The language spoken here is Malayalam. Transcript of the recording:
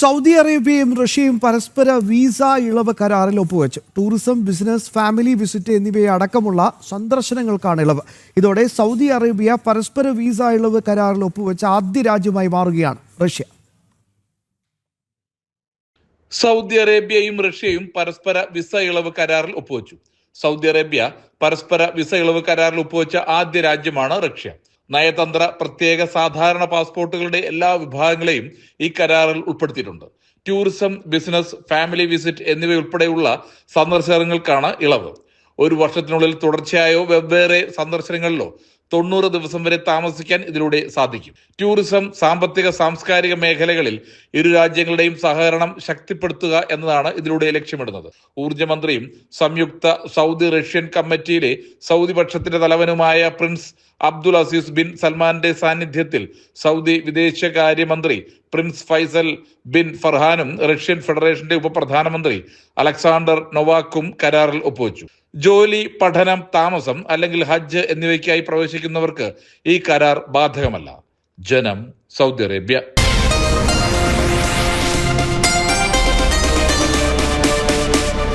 സൗദി അറേബ്യയും റഷ്യയും പരസ്പര വിസ ഇളവ് കരാറിൽ ഒപ്പുവെച്ചു. ടൂറിസം ബിസിനസ് ഫാമിലി വിസിറ്റ് എന്നിവയെ അടക്കമുള്ള സന്ദർശനങ്ങൾക്കാണ് ഇളവ്. ഇതോടെ സൗദി അറേബ്യ പരസ്പര വിസ ഇളവ് കരാറിൽ ഒപ്പുവെച്ച ആദ്യ രാജ്യമായി മാറുകയാണ് റഷ്യ. സൗദി അറേബ്യയും റഷ്യയും പരസ്പര വിസ ഇളവ് കരാറിൽ ഒപ്പുവെച്ചു. സൗദി അറേബ്യ പരസ്പര വിസ ഇളവ് കരാറിൽ ഒപ്പുവെച്ച ആദ്യ രാജ്യമാണ് റഷ്യ. നയതന്ത്ര പ്രത്യേക സാധാരണ പാസ്പോർട്ടുകളുടെ എല്ലാ വിഭാഗങ്ങളെയും ഈ കരാറിൽ ഉൾപ്പെടുത്തിയിട്ടുണ്ട്. ടൂറിസം ബിസിനസ് ഫാമിലി വിസിറ്റ് എന്നിവയുൾപ്പെടെയുള്ള സന്ദർശനങ്ങൾക്കാണ് ഇളവ്. ഒരു വർഷത്തിനുള്ളിൽ തുടർച്ചയായോ വെവ്വേറെ സന്ദർശനങ്ങളിലോ തൊണ്ണൂറ് ദിവസം വരെ താമസിക്കാൻ ഇതിലൂടെ സാധിക്കും. ടൂറിസം സാമ്പത്തിക സാംസ്കാരിക മേഖലകളിൽ ഇരു രാജ്യങ്ങളുടെയും സഹകരണം ശക്തിപ്പെടുത്തുക എന്നതാണ് ഇതിലൂടെ ലക്ഷ്യമിടുന്നത്. ഊർജമന്ത്രിയും സംയുക്ത സൗദി റഷ്യൻ കമ്മിറ്റിയിലെ സൗദി പക്ഷത്തിന്റെ തലവനുമായ പ്രിൻസ് അബ്ദുൽ അസീസ് ബിൻ സൽമാന്റെ സാന്നിധ്യത്തിൽ സൗദി വിദേശകാര്യമന്ത്രി പ്രിൻസ് ഫൈസൽ ബിൻ ഫർഹാനും റഷ്യൻ ഫെഡറേഷന്റെ ഉപപ്രധാനമന്ത്രി അലക്സാണ്ടർ നൊവാക്കും കരാറിൽ ഒപ്പുവെച്ചു. ജോലി പഠനം താമസം അല്ലെങ്കിൽ ഹജ്ജ് എന്നിവയ്ക്കായി പ്രവേശിക്കുന്നവർക്ക് ഈ കരാർ ബാധകമല്ല. ജനം സൗദി അറേബ്യ.